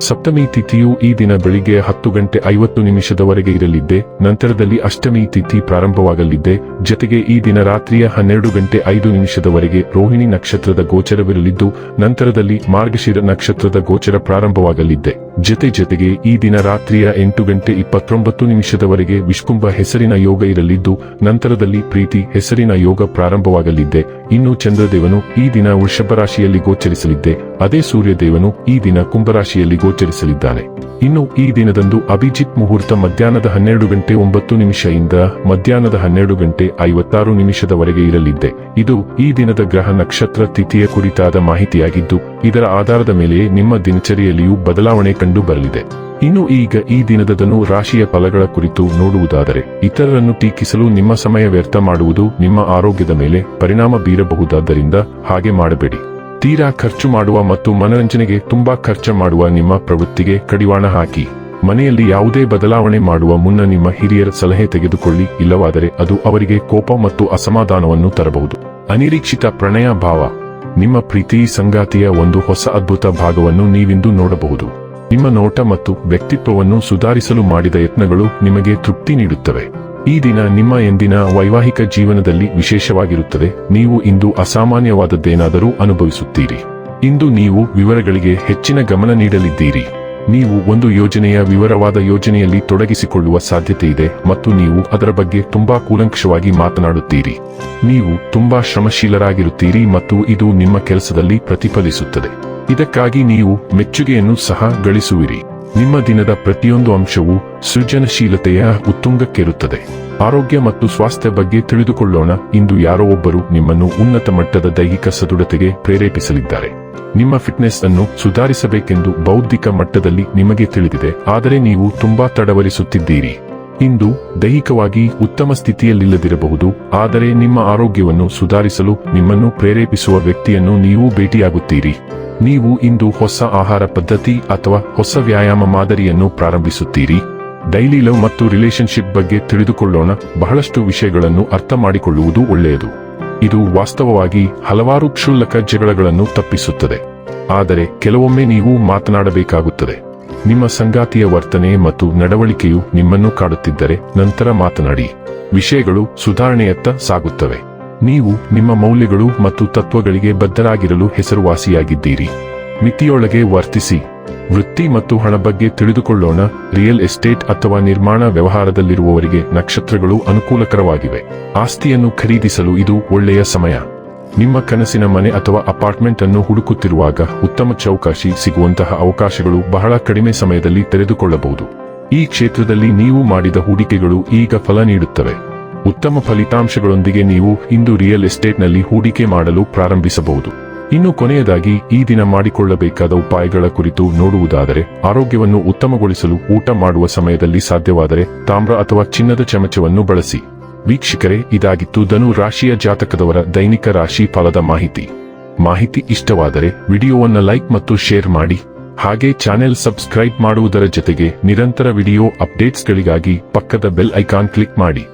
ಸಪ್ತಮಿ ತಿಥಿಯು ಈ ದಿನ ಬೆಳಿಗ್ಗೆ ಹತ್ತು ಗಂಟೆ ಐವತ್ತು ನಿಮಿಷದವರೆಗೆ ಇರಲಿದ್ದೆ, ನಂತರದಲ್ಲಿ ಅಷ್ಟಮಿ ತಿಥಿ ಪ್ರಾರಂಭವಾಗಲಿದ್ದೆ, ಜತೆಗೆ ಈ ದಿನ ರಾತ್ರಿಯ ಹನ್ನೆರಡು ಗಂಟೆ ಐದು ನಿಮಿಷದವರೆಗೆ ರೋಹಿಣಿ ನಕ್ಷತ್ರದ ಗೋಚರವಿರಲಿದ್ದು, ನಂತರದಲ್ಲಿ ಮಾರ್ಗಶಿರ ನಕ್ಷತ್ರದ ಗೋಚರ ಪ್ರಾರಂಭವಾಗಲಿದ್ದೆ. ಜತೆ ಜತೆಗೆ ಈ ದಿನ ರಾತ್ರಿಯ ಎಂಟು ಗಂಟೆ ಇಪ್ಪತ್ತೊಂಬತ್ತು ನಿಮಿಷದವರೆಗೆ ವಿಷ್ಕುಂಭ ಹೆಸರಿನ ಯೋಗ ಇರಲಿದ್ದು, ನಂತರದಲ್ಲಿ ಪ್ರೀತಿ ಹೆಸರಿನ ಯೋಗ ಪ್ರಾರಂಭವಾಗಲಿದ್ದೆ. ಇನ್ನು ಚಂದ್ರದೇವನು ಈ ದಿನ ವೃಷಭ ರಾಶಿಯಲ್ಲಿ ಗೋಚರಿಸಲಿದ್ದೆ. ಅದೇ ಸೂರ್ಯದೇವನು ಈ ದಿನ ಕುಂಭರಾಶಿಯಲ್ಲಿ ಗೋಚರಿಸಲಿದ್ದಾನೆ. ಇನ್ನು ಈ ದಿನದಂದು ಅಭಿಜಿತ್ ಮುಹೂರ್ತ ಮಧ್ಯಾಹ್ನದ ಹನ್ನೆರಡು ಗಂಟೆ ಒಂಬತ್ತು ನಿಮಿಷದಿಂದ ಮಧ್ಯಾಹ್ನದ ಹನ್ನೆರಡು ಗಂಟೆ ಐವತ್ತಾರು ನಿಮಿಷದವರೆಗೆ ಇರಲಿದ್ದೆ. ಇದು ಈ ದಿನದ ಗ್ರಹ ನಕ್ಷತ್ರ ತಿಥಿಯ ಕುರಿತಾದ ಮಾಹಿತಿಯಾಗಿದ್ದು, ಇದರ ಆಧಾರದ ಮೇಲೆ ನಿಮ್ಮ ದಿನಚರಿಯಲ್ಲಿಯೂ ಬದಲಾವಣೆ ಕಂಡು ಬರಲಿದೆ. ಇನ್ನು ಈಗ ಈ ದಿನದದನು ರಾಶಿಯ ಫಲಗಳ ಕುರಿತು ನೋಡುವುದಾದರೆ, ಇತರರನ್ನು ಟೀಕಿಸಲು ನಿಮ್ಮ ಸಮಯ ವ್ಯರ್ಥ ಮಾಡುವುದು ನಿಮ್ಮ ಆರೋಗ್ಯದ ಮೇಲೆ ಪರಿಣಾಮ ಬೀರಬಹುದಾದ್ದರಿಂದ ಹಾಗೆ ಮಾಡಬೇಡಿ. ತೀರಾ ಖರ್ಚು ಮಾಡುವ ಮತ್ತು ಮನರಂಜನೆಗೆ ತುಂಬಾ ಖರ್ಚು ಮಾಡುವ ನಿಮ್ಮ ಪ್ರವೃತ್ತಿಗೆ ಕಡಿವಾಣ ಹಾಕಿ. ಮನೆಯಲ್ಲಿ ಯಾವುದೇ ಬದಲಾವಣೆ ಮಾಡುವ ಮುನ್ನ ನಿಮ್ಮ ಹಿರಿಯರ ಸಲಹೆ ತೆಗೆದುಕೊಳ್ಳಿ, ಇಲ್ಲವಾದರೆ ಅದು ಅವರಿಗೆ ಕೋಪ ಮತ್ತು ಅಸಮಾಧಾನವನ್ನು ತರಬಹುದು. ಅನಿರೀಕ್ಷಿತ ಪ್ರಣಯ ಭಾವ. ನಿಮ್ಮ ಪ್ರೀತಿ ಸಂಗಾತಿಯ ಒಂದು ಹೊಸ ಅದ್ಭುತ ಭಾಗವನ್ನು ನೀವಿಂದು ನೋಡಬಹುದು. ನಿಮ್ಮ ನೋಟ ಮತ್ತು ವ್ಯಕ್ತಿತ್ವವನ್ನು ಸುಧಾರಿಸಲು ಮಾಡಿದ ಯತ್ನಗಳು ನಿಮಗೆ ತೃಪ್ತಿ ನೀಡುತ್ತವೆ. ಈ ದಿನ ನಿಮ್ಮ ಎಂದಿನ ವೈವಾಹಿಕ ಜೀವನದಲ್ಲಿ ವಿಶೇಷವಾಗಿರುತ್ತದೆ. ನೀವು ಇಂದು ಅಸಾಮಾನ್ಯವಾದದ್ದೇನಾದರೂ ಅನುಭವಿಸುತ್ತೀರಿ. ಇಂದು ನೀವು ವಿವರಗಳಿಗೆ ಹೆಚ್ಚಿನ ಗಮನ ನೀಡಲಿದ್ದೀರಿ. ನೀವು ಒಂದು ಯೋಜನೆಯ ವಿವರವಾದ ಯೋಜನೆಯಲ್ಲಿ ತೊಡಗಿಸಿಕೊಳ್ಳುವ ಸಾಧ್ಯತೆ ಇದೆ ಮತ್ತು ನೀವು ಅದರ ಬಗ್ಗೆ ತುಂಬಾ ಕೂಲಂಕಷವಾಗಿ ಮಾತನಾಡುತ್ತೀರಿ. ನೀವು ತುಂಬಾ ಶ್ರಮಶೀಲರಾಗಿರುತ್ತೀರಿ ಮತ್ತು ಇದು ನಿಮ್ಮ ಕೆಲಸದಲ್ಲಿ ಪ್ರತಿಫಲಿಸುತ್ತದೆ. ಇದಕ್ಕಾಗಿ ನೀವು ಮೆಚ್ಚುಗೆಯನ್ನು ಸಹ ಗಳಿಸುವಿರಿ. ನಿಮ್ಮ ದಿನದ ಪ್ರತಿಯೊಂದು ಅಂಶವೂ ಸೃಜನಶೀಲತೆಯ ಉತ್ತುಂಗಕ್ಕೇರುತ್ತದೆ. ಆರೋಗ್ಯ ಮತ್ತು ಸ್ವಾಸ್ಥ್ಯ ಬಗ್ಗೆ ತಿಳಿದುಕೊಳ್ಳೋಣ. ಇಂದು ಯಾರೋ ಒಬ್ಬರು ನಿಮ್ಮನ್ನು ಉನ್ನತ ಮಟ್ಟದ ದೈಹಿಕ ಸದೃಢತೆಗೆ ಪ್ರೇರೇಪಿಸಲಿದ್ದಾರೆ. ನಿಮ್ಮ ಫಿಟ್ನೆಸ್ ಅನ್ನು ಸುಧಾರಿಸಬೇಕೆಂದು ಬೌದ್ಧಿಕ ಮಟ್ಟದಲ್ಲಿ ನಿಮಗೆ ತಿಳಿದಿದೆ. ಆದರೆ ನೀವು ತುಂಬಾ ತಡವರಿಸುತ್ತಿದ್ದೀರಿ. ಇಂದು ದೈಹಿಕವಾಗಿ ಉತ್ತಮ ಸ್ಥಿತಿಯಲ್ಲಿಲ್ಲದಿರಬಹುದು. ಆದರೆ ನಿಮ್ಮ ಆರೋಗ್ಯವನ್ನು ಸುಧಾರಿಸಲು ನಿಮ್ಮನ್ನು ಪ್ರೇರೇಪಿಸುವ ವ್ಯಕ್ತಿಯನ್ನು ನೀವು ಭೇಟಿಯಾಗುತ್ತೀರಿ. ನೀವು ಇಂದು ಹೊಸ ಆಹಾರ ಪದ್ಧತಿ ಅಥವಾ ಹೊಸ ವ್ಯಾಯಾಮ ಮಾದರಿಯನ್ನು ಪ್ರಾರಂಭಿಸುತ್ತೀರಿ? ಡೈಲಿ ಲವ್ ಮತ್ತು ರಿಲೇಶನ್ಶಿಪ್ ಬಗ್ಗೆ ತಿಳಿದುಕೊಳ್ಳೋಣ. ಬಹಳಷ್ಟು ವಿಷಯಗಳನ್ನು ಅರ್ಥ ಮಾಡಿಕೊಳ್ಳುವುದು ಒಳ್ಳೆಯದು. ಇದು ವಾಸ್ತವವಾಗಿ ಹಲವಾರು ಕ್ಷುಲ್ಲಕ ಜಗಳಗಳನ್ನು ತಪ್ಪಿಸುತ್ತದೆ. ಆದರೆ ಕೆಲವೊಮ್ಮೆ ನೀವು ಮಾತನಾಡಬೇಕಾಗುತ್ತದೆ. ನಿಮ್ಮ ಸಂಗಾತಿಯ ವರ್ತನೆ ಮತ್ತು ನಡವಳಿಕೆಯು ನಿಮ್ಮನ್ನು ಕಾಡುತ್ತಿದ್ದರೆ ನಂತರ ಮಾತನಾಡಿ. ವಿಷಯಗಳು ಸುಧಾರಣೆಯತ್ತ ಸಾಗುತ್ತವೆ. ನೀವು ನಿಮ್ಮ ಮೌಲ್ಯಗಳು ಮತ್ತು ತತ್ವಗಳಿಗೆ ಬದ್ಧರಾಗಿರಲು ಹೆಸರುವಾಸಿಯಾಗಿದ್ದೀರಿ. ಮಿತಿಯೊಳಗೆ ವರ್ತಿಸಿ. ವೃತ್ತಿ ಮತ್ತು ಹಣ ಬಗ್ಗೆ ತಿಳಿದುಕೊಳ್ಳೋಣ. ರಿಯಲ್ ಎಸ್ಟೇಟ್ ಅಥವಾ ನಿರ್ಮಾಣ ವ್ಯವಹಾರದಲ್ಲಿರುವವರಿಗೆ ನಕ್ಷತ್ರಗಳು ಅನುಕೂಲಕರವಾಗಿವೆ. ಆಸ್ತಿಯನ್ನು ಖರೀದಿಸಲು ಇದು ಒಳ್ಳೆಯ ಸಮಯ. ನಿಮ್ಮ ಕನಸಿನ ಮನೆ ಅಥವಾ ಅಪಾರ್ಟ್ಮೆಂಟ್ ಅನ್ನು ಹುಡುಕುತ್ತಿರುವಾಗ ಉತ್ತಮ ಚೌಕಾಶಿ ಸಿಗುವಂತಹ ಅವಕಾಶಗಳು ಬಹಳ ಕಡಿಮೆ ಸಮಯದಲ್ಲಿ ತೆರೆದುಕೊಳ್ಳಬಹುದು. ಈ ಕ್ಷೇತ್ರದಲ್ಲಿ ನೀವು ಮಾಡಿದ ಹೂಡಿಕೆಗಳು ಈಗ ಫಲ ನೀಡುತ್ತವೆ. ಉತ್ತಮ ಫಲಿತಾಂಶಗಳೊಂದಿಗೆ ನೀವು ಇಂದು ರಿಯಲ್ ಎಸ್ಟೇಟ್ನಲ್ಲಿ ಹೂಡಿಕೆ ಮಾಡಲು ಪ್ರಾರಂಭಿಸಬಹುದು. ಇನ್ನು ಕೊನೆಯದಾಗಿ, ಈ ದಿನ ಮಾಡಿಕೊಳ್ಳಬೇಕಾದ ಉಪಾಯಗಳ ಕುರಿತು ನೋಡುವುದಾದರೆ, ಆರೋಗ್ಯವನ್ನು ಉತ್ತಮಗೊಳಿಸಲು ಊಟ ಮಾಡುವ ಸಮಯದಲ್ಲಿ ಸಾಧ್ಯವಾದರೆ ತಾಮ್ರ ಅಥವಾ ಚಿನ್ನದ ಚಮಚವನ್ನು ಬಳಸಿ. ವೀಕ್ಷಕರೇ, ಇದಾಗಿತ್ತು ಧನು ರಾಶಿಯ ಜಾತಕದವರ ದೈನಿಕ ರಾಶಿ ಫಲದ ಮಾಹಿತಿ. ಮಾಹಿತಿ ಇಷ್ಟವಾದರೆ ವಿಡಿಯೋವನ್ನು ಲೈಕ್ ಮತ್ತು ಶೇರ್ ಮಾಡಿ. ಹಾಗೆ ಚಾನೆಲ್ ಸಬ್ಸ್ಕ್ರೈಬ್ ಮಾಡುವುದರ ಜೊತೆಗೆ ನಿರಂತರ ವಿಡಿಯೋ ಅಪ್ಡೇಟ್ಸ್ಗಳಿಗಾಗಿ ಪಕ್ಕದ ಬೆಲ್ ಐಕಾನ್ ಕ್ಲಿಕ್ ಮಾಡಿ.